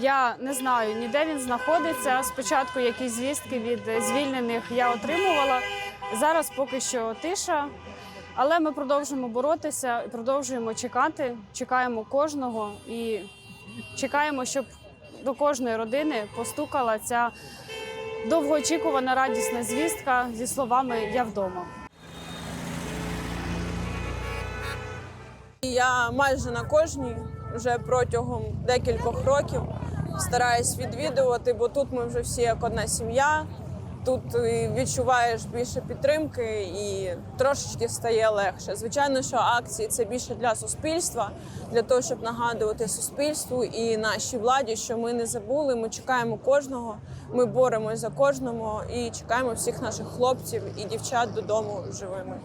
Я не знаю ніде він знаходиться. Спочатку якісь звістки від звільнених я отримувала. Зараз поки що тиша. Але ми продовжуємо боротися і продовжуємо чекати. Чекаємо кожного і чекаємо, щоб до кожної родини постукала ця довгоочікувана радісна звістка зі словами Я вдома. Я майже на кожній вже протягом декількох років стараюсь відвідувати, бо тут ми вже всі як одна сім'я. Тут відчуваєш більше підтримки і трошечки стає легше. Звичайно, що акції це більше для суспільства, для того, щоб нагадувати суспільству і нашій владі, що ми не забули. Ми чекаємо кожного, ми боремось за кожного і чекаємо всіх наших хлопців і дівчат додому живими.